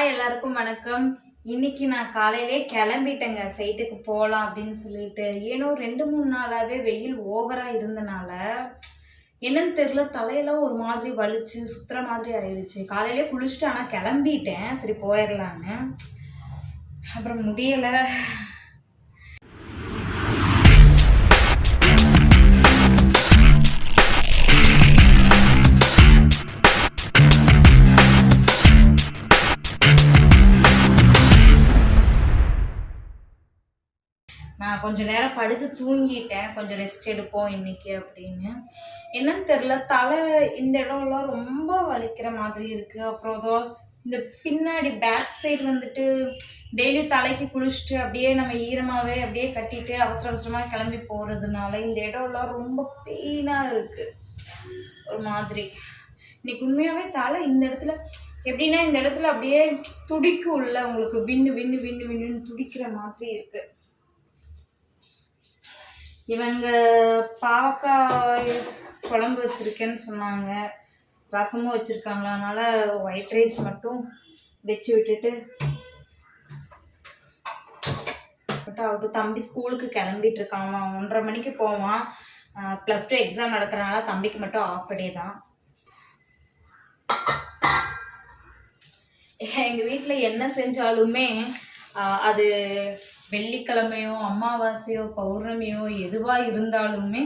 Hi எல்லாருக்கும் வணக்கம். இன்னைக்கு நான் காலையிலே கிளம்பிட்டேங்க. சைட்டுக்கு போகலாம் அப்படின்னு சொல்லிட்டு. ஏனோ ரெண்டு மூணு நாளாகவே வெயில் ஓவராக இருந்தனால என்னன்னு தெரியல. தலையெல்லாம் ஒரு மாதிரி வலிச்சு சுற்றுற மாதிரி ஆயிடுச்சு. காலையிலே குளிச்சுட்டு ஆனால் கிளம்பிட்டேன். சரி போயிடலான்னு அப்புறம் முடியலை. கொஞ்சம் நேரம் படுத்து தூங்கிட்டேன். கொஞ்சம் ரெஸ்ட் எடுப்போம் இன்னைக்கு அப்படின்னு. என்னன்னு தெரியல. தலை இந்த இடம்லாம் ரொம்ப வலிக்கிற மாதிரி இருக்குது அப்புறம் ஏதோ இந்த பின்னாடி பேக் சைடு வந்துட்டு டெய்லி தலைக்கு குளிச்சுட்டு அப்படியே நம்ம ஈரமாகவே அப்படியே கட்டிட்டு அவசர அவசரமாக கிளம்பி போகிறதுனால இந்த இடம்லாம் ரொம்ப பெயினாக இருக்குது ஒரு மாதிரி. இன்னைக்கு உண்மையாகவே தலை இந்த இடத்துல எப்படின்னா இந்த இடத்துல அப்படியே துடிக்கும்ல உங்களுக்கு விண்ணு விண்ணு விண்ணு விண்ணுன்னு துடிக்கிற மாதிரி இருக்குது இவங்க பாவக்காய் குழம்பு வச்சுருக்கேன்னு சொன்னாங்க. ரசமும் வச்சுருக்காங்களா அதனால் ஒயிட் ரைஸ் மட்டும் வச்சு விட்டுட்டு மட்டும் தம்பி ஸ்கூலுக்கு கிளம்பிட்டு இருக்கான். அவன் ஒன்றரை மணிக்கு போவான். ப்ளஸ் டூ எக்ஸாம் நடக்கிறனால தம்பிக்கு மட்டும் ஆஃப் டே தான். எங்கள் வீட்டில் என்ன செஞ்சாலுமே அது வெள்ளிக்கிழமையோ அமாவாசையோ பௌர்ணமியோ எதுவாக இருந்தாலுமே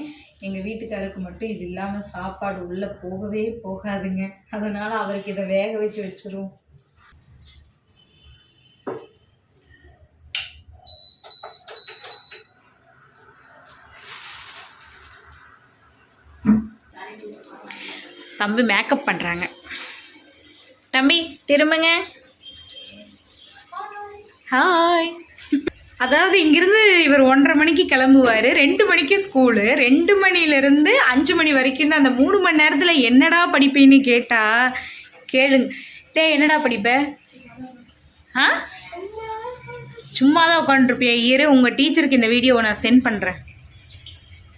எங்கள் வீட்டுக்காருக்கு மட்டும் இது இல்லாமல் சாப்பாடு உள்ளே போகவே போகாதுங்க. அதனால் அவருக்கு இதை வேக வச்சு வச்சிரும் தம்பி மேக்கப் பண்ணுறாங்க தம்பி திரும்புங்க. ஹாய் அதாவது இங்கிருந்து இவர் ஒன்றரை மணிக்கு கிளம்புவார். ரெண்டு மணிக்கு ஸ்கூலு ரெண்டு மணிலேருந்து அஞ்சு மணி வரைக்கும் தான் அந்த மூணு மணி நேரத்தில் என்னடா படிப்பேன்னு கேட்டால் கேளுங்க. டே என்னடா படிப்ப? ஆ? சும்மா தான் உட்காந்துருப்பியா இரு உங்கள் டீச்சருக்கு இந்த வீடியோவை நான் சென்ட் பண்ணுறேன்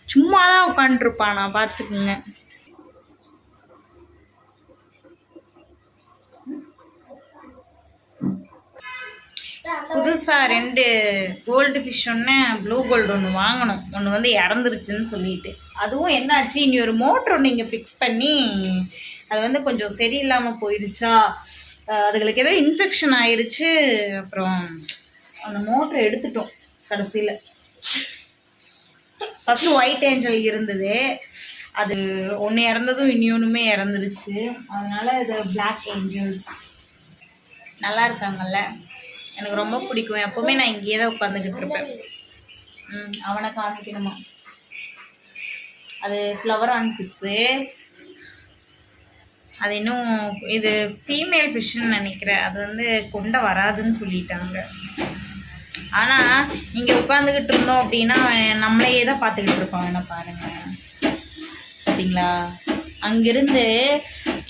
சும்மா தான் உட்காந்துருப்பான் நான் பார்த்துக்குங்க புதுசாக ரெண்டு கோல்டு ஃபிஷ் ஒன்று ப்ளூ கோல்டு ஒன்று வாங்கணும். ஒன்று வந்து இறந்துருச்சுன்னு சொல்லிட்டு. அதுவும் என்னாச்சு? இனி ஒரு மோட்ரு ஒன்று இங்கே ஃபிக்ஸ் பண்ணி அது வந்து கொஞ்சம் சரியில்லாமல் போயிடுச்சா அதுகளுக்கு ஏதோ இன்ஃபெக்ஷன் ஆயிடுச்சு அப்புறம் அந்த மோட்ரு எடுத்துட்டோம் கடைசியில். ஃபஸ்ட்டு ஒயிட் ஏஞ்சல் இருந்தது. அது ஒன்று இறந்ததும் இன்னொன்றுமே இறந்துருச்சு. அதனால இது பிளாக் ஏஞ்சல்ஸ் நல்லா இருக்காங்கல்ல? எனக்கு ரொம்ப பிடிக்கும். எப்போவுமே நான் இங்கேயே தான் உட்காந்துக்கிட்டு இருப்பேன். ம் அவனை காமிக்கணுமா? அது ஃப்ளவர் ஆன் ஃபிஷ்ஷு அது இன்னும் இது ஃபீமேல் ஃபிஷ்ஷுன்னு நினைக்கிறேன். அது வந்து கொண்ட வராதுன்னு சொல்லிட்டாங்க. ஆனால் இங்கே உட்காந்துக்கிட்டு இருந்தோம் அப்படின்னா நம்மளையே தான் பார்த்துக்கிட்டு இருப்பான் என்ன பாருங்க. பார்த்தீங்களா? அங்கிருந்து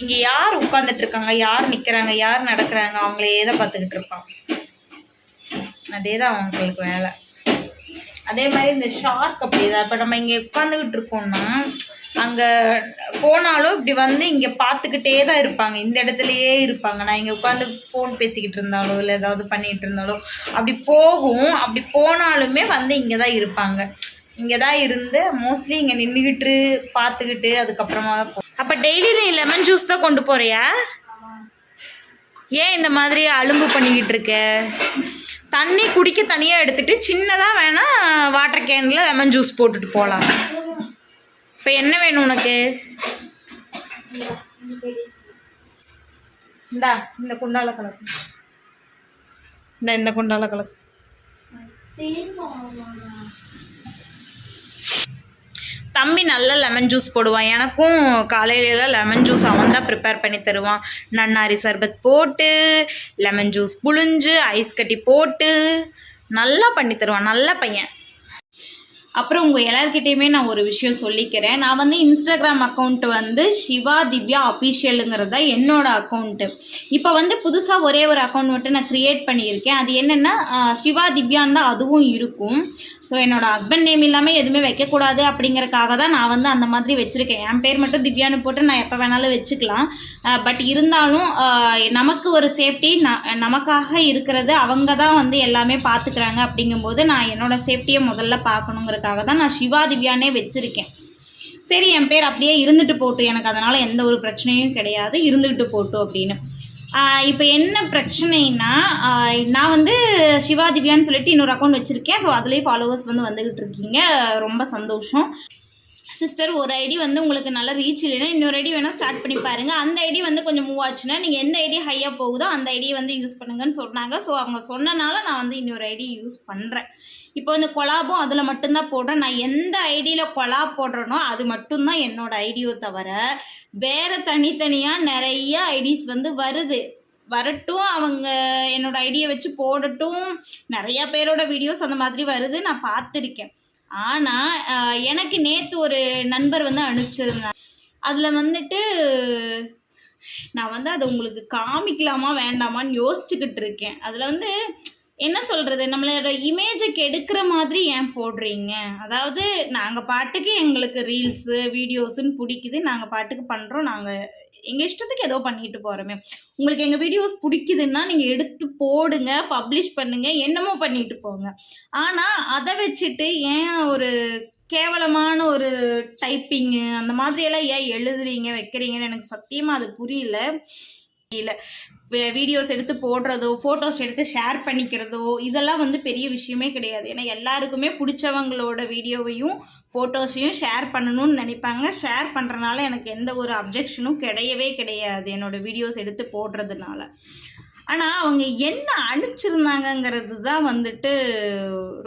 இங்கே யார் உட்காந்துட்டு இருக்காங்க? யார் நிற்கிறாங்க யார் நடக்கிறாங்க? அவங்களையே தான் பார்த்துக்கிட்டு இருப்பான் அதே தான் அவங்களுக்கு வேலை அதே மாதிரி இந்த ஷார்க் அப்படிதான். இப்போ நம்ம இங்கே உட்காந்துக்கிட்டு இருக்கோம்னா அங்கே போனாலும் இப்படி வந்து இங்கே பார்த்துக்கிட்டே தான் இருப்பாங்க. இந்த இடத்துலையே இருப்பாங்க. நான் இங்கே உட்காந்து ஃபோன் பேசிக்கிட்டு இருந்தாலோ இல்லை ஏதாவது பண்ணிகிட்டு இருந்தாலோ அப்படி போகும். அப்படி போனாலுமே வந்து இங்கே தான் இருப்பாங்க. இங்கே தான் இருந்து மோஸ்ட்லி இங்கே நின்றுக்கிட்டு பார்த்துக்கிட்டு அதுக்கப்புறமா தான் போ அப்போ டெய்லி நீ லெமன் ஜூஸ் தான் கொண்டு போகிறியா ஏன் இந்த மாதிரி அலும்பு பண்ணிக்கிட்டு இருக்க? தண்ணி குடிக்க தனியாக எடுத்துகிட்டு சின்னதாக வேணால் வாட்டர் கேனில் லெமன் ஜூஸ் போட்டுட்டு போகலாம் இப்போ என்ன வேணும் உனக்கு? இந்தா இந்த குண்டால கலக்கு. இந்த இந்த குண்டால கலக்கு. தம்பி நல்ல லெமன் ஜூஸ் போடுவான். எனக்கும் காலையிலலாம் லெமன் ஜூஸ் அவன் தான் ப்ரிப்பேர் பண்ணி தருவான். நன்னாரி சர்பத் போட்டு லெமன் ஜூஸ் புழிஞ்சு ஐஸ் கட்டி போட்டு நல்லா பண்ணி தருவான். நல்ல பையன். அப்புறம் உங்கள் எல்லாருக்கிட்டேயுமே நான் ஒரு விஷயம் சொல்லிக்கிறேன். நான் வந்து இன்ஸ்டாகிராம் அக்கௌண்ட் வந்து சிவா திவ்யா அஃபீஷியலுங்கிறது தான் என்னோட அக்கௌண்ட்டு இப்போ வந்து புதுசாக ஒரே ஒரு அக்கௌண்ட் மட்டும் நான் க்ரியேட் பண்ணியிருக்கேன். அது என்னென்னா சிவா திவ்யான்னு தான் அதுவும் இருக்கும். ஸோ என்னோட ஹஸ்பண்ட் நேம் இல்லாமல் எதுவுமே வைக்கக்கூடாது அப்படிங்கிறக்காக தான் நான் வந்து அந்த மாதிரி வச்சுருக்கேன். என் பேர் மட்டும் திவ்யான்னு போட்டு நான் எப்போ வேணாலும் வச்சுக்கலாம். பட் இருந்தாலும் நமக்கு ஒரு சேஃப்டி நமக்காக இருக்கிறது அவங்க தான் வந்து எல்லாமே பார்த்துக்கிறாங்க அப்படிங்கும்போது நான் என்னோட சேஃப்டியை முதல்ல பார்க்கணுங்கிறக்காக தான் நான் சிவா திவ்யானே வச்சுருக்கேன். சரி என் பேர் அப்படியே இருந்துட்டு போட்டும். எனக்கு அதனால் எந்த ஒரு பிரச்சனையும் கிடையாது. இருந்துக்கிட்டு போட்டும் அப்படின்னு. இப்போ என்ன பிரச்சனைனா நான் வந்து சிவா திவ்யான்னு சொல்லிட்டு இன்னொரு அக்கௌண்ட் வச்சுருக்கேன். ஸோ அதுலேயே ஃபாலோவர்ஸ் வந்து வந்துக்கிட்டு இருக்கீங்க. ரொம்ப சந்தோஷம். சிஸ்டர் ஒரு ஐடி வந்து உங்களுக்கு நல்ல ரீச் இல்லைன்னா இன்னொரு ஐடி வேணால் ஸ்டார்ட் பண்ணி பாருங்கள் அந்த ஐடி வந்து கொஞ்சம் மூவ் ஆச்சுன்னா நீங்கள் எந்த ஐடி ஹையாக போகுதோ அந்த ஐடியை வந்து யூஸ் பண்ணுங்கன்னு சொன்னாங்க. ஸோ அவங்க சொன்னனால நான் வந்து இன்னொரு ஐடி யூஸ் பண்ணுறேன் இப்போ வந்து கொலாபும் அதில் மட்டும்தான் போடுறேன். நான் எந்த ஐடியில் கொலா போடுறேனோ அது மட்டும்தான் என்னோடய ஐடியோ தவிர வேறு தனித்தனியாக நிறைய ஐடிஸ் வந்து வருது. வரட்டும் அவங்க என்னோடய ஐடியை வச்சு போடட்டும். நிறையா பேரோட வீடியோஸ் அந்த மாதிரி வருது. நான் பார்த்துருக்கேன். ஆனால் எனக்கு நேற்று ஒரு நண்பர் வந்து அனுப்பிச்சிருந்தாங்க. அதில் வந்துட்டு நான் வந்து அதை உங்களுக்கு காமிக்கலாமா வேண்டாமான்னு யோசிச்சுக்கிட்டு இருக்கேன். அதில் வந்து என்ன சொல்கிறது நம்மளோட இமேஜை கெடுக்கிற மாதிரி ஏன் போடுறீங்க? அதாவது நாங்கள் பாட்டுக்கு எங்களுக்கு ரீல்ஸு வீடியோஸுன்னு பிடிக்குது. நாங்கள் பாட்டுக்கு பண்ணுறோம் நாங்கள் எங்கள் இஷ்டத்துக்கு ஏதோ பண்ணிட்டு போகிறோமே உங்களுக்கு எங்கள் வீடியோஸ் பிடிக்குதுன்னா நீங்கள் எடுத்து போடுங்க பப்ளிஷ் பண்ணுங்கள் என்னமோ பண்ணிட்டு போங்க. ஆனால் அதை வச்சுட்டு ஏன் ஒரு கேவலமான ஒரு டைப்பிங்கு அந்த மாதிரியெல்லாம் ஏன் எழுதுறீங்க வைக்கிறீங்கன்னு எனக்கு சத்தியமாக அது புரியல. வீடியோஸ் எடுத்து போடுறதோ ஃபோட்டோஸ் எடுத்து ஷேர் பண்ணிக்கிறதோ இதெல்லாம் வந்து பெரிய விஷயமே கிடையாது. ஏன்னா எல்லாருக்குமே பிடிச்சவங்களோட வீடியோவையும் ஃபோட்டோஸையும் ஷேர் பண்ணணும்னு நினைப்பாங்க. ஷேர் பண்ணுறனால எனக்கு எந்த ஒரு அப்ஜெக்ஷனும் கிடையவே கிடையாது என்னோட வீடியோஸ் எடுத்து போடுறதுனால. ஆனால் அவங்க என்ன அனுப்பிச்சிருந்தாங்கங்கிறது தான் வந்துட்டு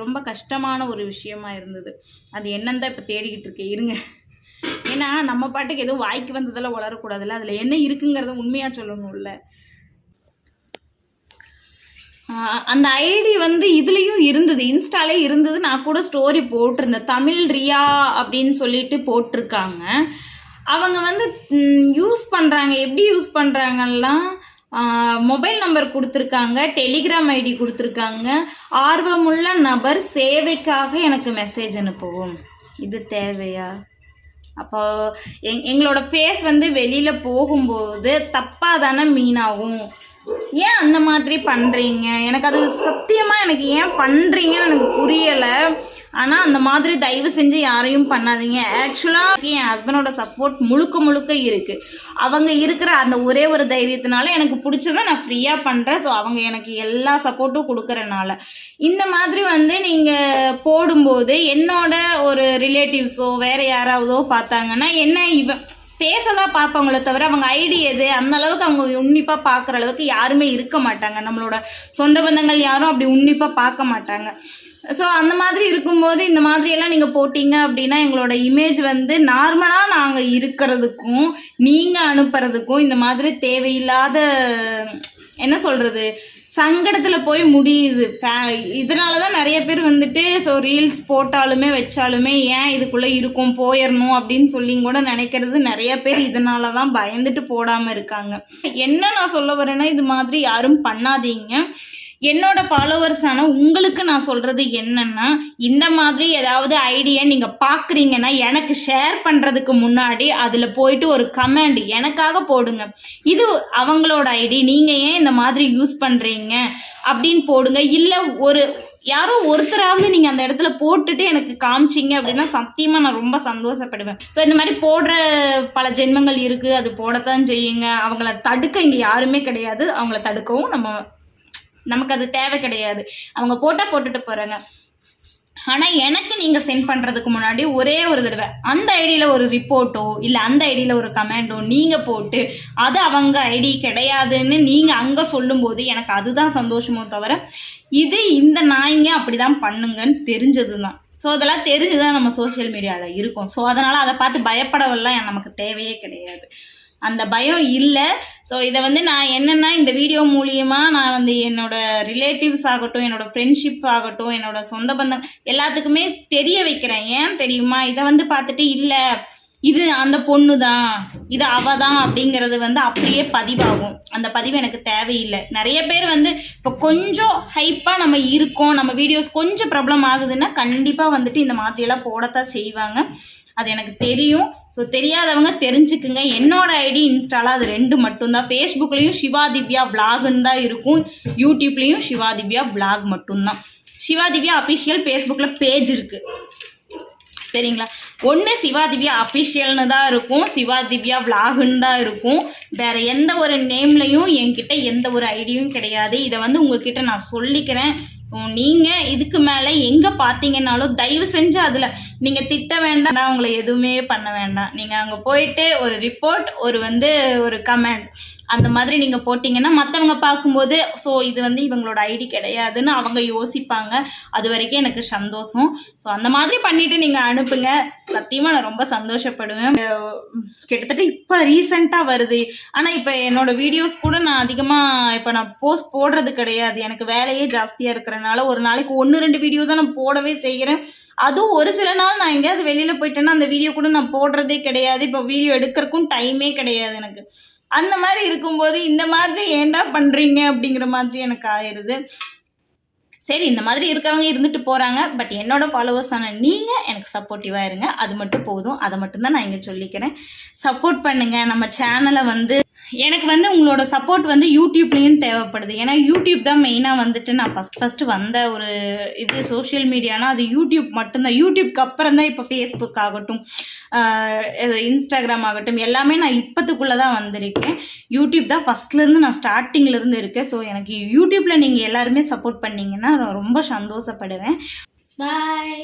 ரொம்ப கஷ்டமான ஒரு விஷயமா இருந்தது. அது என்னன்னு தான் இப்போ தேடிக்கிட்டு இருக்கேன். இருங்க. ஏன்னா நம்ம பாட்டுக்கு எதுவும் வாய்க்கு வந்ததெல்லாம் வளரக்கூடாதுல்ல. அதில் என்ன இருக்குங்கிறத உண்மையாக சொல்லணும்ல. அந்த ஐடி வந்து இதுலேயும் இருந்தது. இன்ஸ்டாலே இருந்தது. நான் கூட ஸ்டோரி போட்டிருந்தேன். தமிழ் ரியா அப்படின்னு சொல்லிட்டு போட்டிருக்காங்க. அவங்க வந்து யூஸ் பண்ணுறாங்க எப்படி யூஸ் பண்ணுறாங்கலாம் மொபைல் நம்பர் கொடுத்துருக்காங்க. டெலிகிராம் ஐடி கொடுத்துருக்காங்க. ஆர்வமுள்ள நபர் சேவைக்காக எனக்கு மெசேஜ் அனுப்பவும். இது தேவையா? அப்போ எங் எங்களோட ஃபேஸ் வந்து வெளியில் போகும்போது தப்பாக தானே மீனாகும். ஏன் அந்த மாதிரி பண்ணுறீங்க எனக்கு அது சத்தியமாக எனக்கு ஏன் பண்ணுறீங்கன்னு எனக்கு புரியலை. ஆனால் அந்த மாதிரி தயவு செஞ்சு யாரையும் பண்ணாதீங்க. ஆக்சுவலாக என் ஹஸ்பண்டோட சப்போர்ட் முழுக்க முழுக்க இருக்குது அவங்க இருக்கிற அந்த ஒரே ஒரு தைரியத்தினால எனக்கு பிடிச்சதை நான் ஃப்ரீயாக பண்ணுறேன் ஸோ அவங்க எனக்கு எல்லா சப்போர்ட்டும் கொடுக்குறனால. இந்த மாதிரி வந்து நீங்கள் போடும்போது என்னோட ஒரு ரிலேட்டிவ்ஸோ வேறு யாராவதோ பார்த்தாங்கன்னா என்ன இவன் பேசதான் பார்ப்பாங்களே தவிர அவங்க ஐடி எது அந்த அளவுக்கு அவங்க உன்னிப்பாக பார்க்குற அளவுக்கு யாருமே இருக்க மாட்டாங்க. நம்மளோட சொந்த பந்தங்கள் யாரும் அப்படி உன்னிப்பாக பார்க்க மாட்டாங்க. ஸோ அந்த மாதிரி இருக்கும்போது இந்த மாதிரியெல்லாம் நீங்கள் போட்டிங்க அப்படின்னா எங்களோட இமேஜ் வந்து நார்மலாக நாங்கள் இருக்கிறதுக்கும் நீங்கள் அனுப்புறதுக்கும் இந்த மாதிரி தேவையில்லாத என்ன சொல்கிறது சங்கடத்தில் போய் முடியுது. ஃபே இதனால தான் நிறைய பேர் வந்துட்டு ஸோ ரீல்ஸ் போட்டாலுமே வச்சாலுமே ஏன் இதுக்குள்ளே இருக்கும்? போயிடணும் அப்படின்னு சொல்லி கூட நினைக்கிறது நிறைய பேர் இதனால தான் பயந்துட்டு போடாமல் இருக்காங்க. என்ன நான் சொல்ல வரேன்னா இது மாதிரி யாரும் பண்ணாதீங்க. என்னோட ஃபாலோவர்ஸான உங்களுக்கு நான் சொல்கிறது என்னன்னா இந்த மாதிரி ஏதாவது ஐடியா நீங்கள் பார்க்குறீங்கன்னா எனக்கு ஷேர் பண்ணுறதுக்கு முன்னாடி அதில் போயிட்டு ஒரு கமெண்ட் எனக்காக போடுங்க. இது அவங்களோட ஐடி நீங்கள் ஏன் இந்த மாதிரி யூஸ் பண்ணுறீங்க அப்படின்னு போடுங்க. இல்லை ஒரு யாரோ ஒருத்தராவது நீங்கள் அந்த இடத்துல போட்டுட்டு எனக்கு காமிச்சிங்க அப்படின்னா சத்தியமாக நான் ரொம்ப சந்தோஷப்படுவேன். ஸோ இந்த மாதிரி போடுற பல ஜென்மங்கள் இருக்குது அது போடத்தான் செய்யுங்க. அவங்கள தடுக்க இங்கே யாருமே கிடையாது. அவங்கள தடுக்கவும் நம்ம நமக்கு அது தேவை கிடையாது. அவங்க போட்டால் போட்டுட்டு போகிறாங்க ஆனால் எனக்கு நீங்கள் சென்ட் பண்ணுறதுக்கு முன்னாடி ஒரே ஒரு தடவை அந்த ஐடியில் ஒரு ரிப்போர்ட்டோ இல்லை அந்த ஐடியில் ஒரு கமெண்டோ நீங்கள் போட்டு அது அவங்க ஐடி கிடையாதுன்னு நீங்கள் அங்கே சொல்லும்போது எனக்கு அதுதான் சந்தோஷமோ தவிர இது இந்த நாய்ங்க அப்படி தான் பண்ணுங்கன்னு தெரிஞ்சது தான் ஸோ அதெல்லாம் தெரிஞ்சு தான் நம்ம சோஷியல் மீடியாவில் இருக்கோம். ஸோ அதனால் அதை பார்த்து பயப்படவெல்லாம் நமக்கு தேவையே கிடையாது. அந்த பயம் இல்லை. ஸோ இதை வந்து நான் என்னென்னா இந்த வீடியோ மூலியமாக நான் வந்து என்னோட ரிலேட்டிவ்ஸ் ஆகட்டும் என்னோட ஃப்ரெண்ட்ஷிப் ஆகட்டும் என்னோட சொந்த பந்தம் எல்லாத்துக்குமே தெரிய வைக்கிறேன். ஏன் தெரியுமா? இதை வந்து பார்த்துட்டு இல்லை. இது அந்த பொண்ணு தான் இது அவ தான் அப்படிங்கிறது வந்து அப்படியே பதிவாகும். அந்த பதிவு எனக்கு தேவையில்லை. நிறைய பேர் வந்து இப்போ கொஞ்சம் ஹைப்பாக நம்ம இருக்கோம் நம்ம வீடியோஸ் கொஞ்சம் ப்ராப்ளம் ஆகுதுன்னா கண்டிப்பாக வந்துட்டு இந்த மாதிரியெல்லாம் போடத்தான் செய்வாங்க. அது எனக்கு தெரியும். ஸோ தெரியாதவங்க தெரிஞ்சுக்குங்க. என்னோட ஐடி இன்ஸ்டாவில் அது ரெண்டு மட்டும்தான். ஃபேஸ்புக்லேயும் சிவா திவ்யா பிளாக்னு தான் இருக்கும். யூடியூப்லேயும் சிவா திவ்யா பிளாக் மட்டும்தான். சிவா திவ்யா அஃபிஷியல் ஃபேஸ்புக்கில் பேஜ் இருக்குது சரிங்களா? ஒன்று சிவா திவ்யா அஃபிஷியல்னு தான் இருக்கும். சிவா திவ்யா விலாகுன்னு தான் இருக்கும். வேற எந்த ஒரு நேம்லையும் என்கிட்ட எந்த ஒரு ஐடியும் கிடையாது. இதை வந்து உங்ககிட்ட நான் சொல்லிக்கிறேன். நீங்கள் நீங்க இதுக்கு மேலே எங்கே பார்த்தீங்கன்னாலும் தயவு செஞ்சு அதில் நீங்கள் திட்ட வேண்டாம். நான் உங்களை எதுவுமே பண்ண வேண்டாம். நீங்கள் அங்கே போயிட்டு ஒரு ரிப்போர்ட் ஒரு வந்து ஒரு கமெண்ட் அந்த மாதிரி நீங்கள் போட்டிங்கன்னா மற்றவங்க பார்க்கும்போது ஸோ இது வந்து இவங்களோட ஐடி கிடையாதுன்னு அவங்க யோசிப்பாங்க. அது வரைக்கும் எனக்கு சந்தோஷம். ஸோ அந்த மாதிரி பண்ணிட்டு நீங்கள் அனுப்புங்க. சத்தியமாக நான் ரொம்ப சந்தோஷப்படுவேன். கிட்டத்தட்ட இப்போ ரீசெண்டாக வருது. ஆனால் இப்போ என்னோட வீடியோஸ் கூட நான் அதிகமாக இப்போ நான் போஸ்ட் போடுறது கிடையாது. எனக்கு வேலையே ஜாஸ்தியாக இருக்கிறனால ஒரு நாளைக்கு ஒன்று ரெண்டு வீடியோ தான் நான் போடவே செய்கிறேன் அதுவும் ஒரு சில நாள் நான் எங்கேயாவது வெளியில் போயிட்டேன்னா அந்த வீடியோ கூட நான் போடுறதே கிடையாது. இப்போ வீடியோ எடுக்கிறக்கும் டைமே கிடையாது எனக்கு. அந்த மாதிரி இருக்கும்போது இந்த மாதிரி ஏன்டா பண்ணுறீங்க அப்படிங்கிற மாதிரி எனக்கு ஆயிடுது சரி இந்த மாதிரி இருக்கவங்க இருந்துட்டு போகிறாங்க பட் என்னோட ஃபாலோவர்ஸான நீங்கள் எனக்கு சப்போர்ட்டிவாக இருங்க. அது மட்டும் போதும். அதை மட்டும்தான் நான் இங்கே சொல்லிக்கிறேன். சப்போர்ட் பண்ணுங்கள் நம்ம சேனலை வந்து எனக்கு வந்து உங்களோட சப்போர்ட் வந்து யூடியூப்லேயும் தேவைப்படுது. ஏன்னா யூடியூப் தான் மெயினாக வந்துட்டு நான் ஃபஸ்ட் ஃபஸ்ட்டு வந்த ஒரு இது சோஷியல் மீடியானா அது யூடியூப் மட்டும்தான். யூடியூப்க்கு அப்புறம் தான் இப்போ ஃபேஸ்புக் ஆகட்டும் இன்ஸ்டாகிராம் ஆகட்டும் எல்லாமே நான் இப்போத்துக்குள்ளே தான் வந்திருக்கேன். யூடியூப் தான் ஃபஸ்ட்லேருந்து நான் ஸ்டார்டிங்லேருந்து இருக்கேன். ஸோ எனக்கு யூடியூப்பில் நீங்கள் எல்லாருமே சப்போர்ட் பண்ணீங்கன்னா நான் ரொம்ப சந்தோஷப்படுவேன். பாய்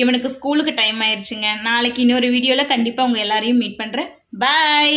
இவனுக்கு ஸ்கூலுக்கு டைம் ஆயிடுச்சுங்க நாளைக்கு இன்னொரு வீடியோவில் கண்டிப்பாக உங்கள் எல்லாரையும் மீட் பண்ணுறேன் பாய்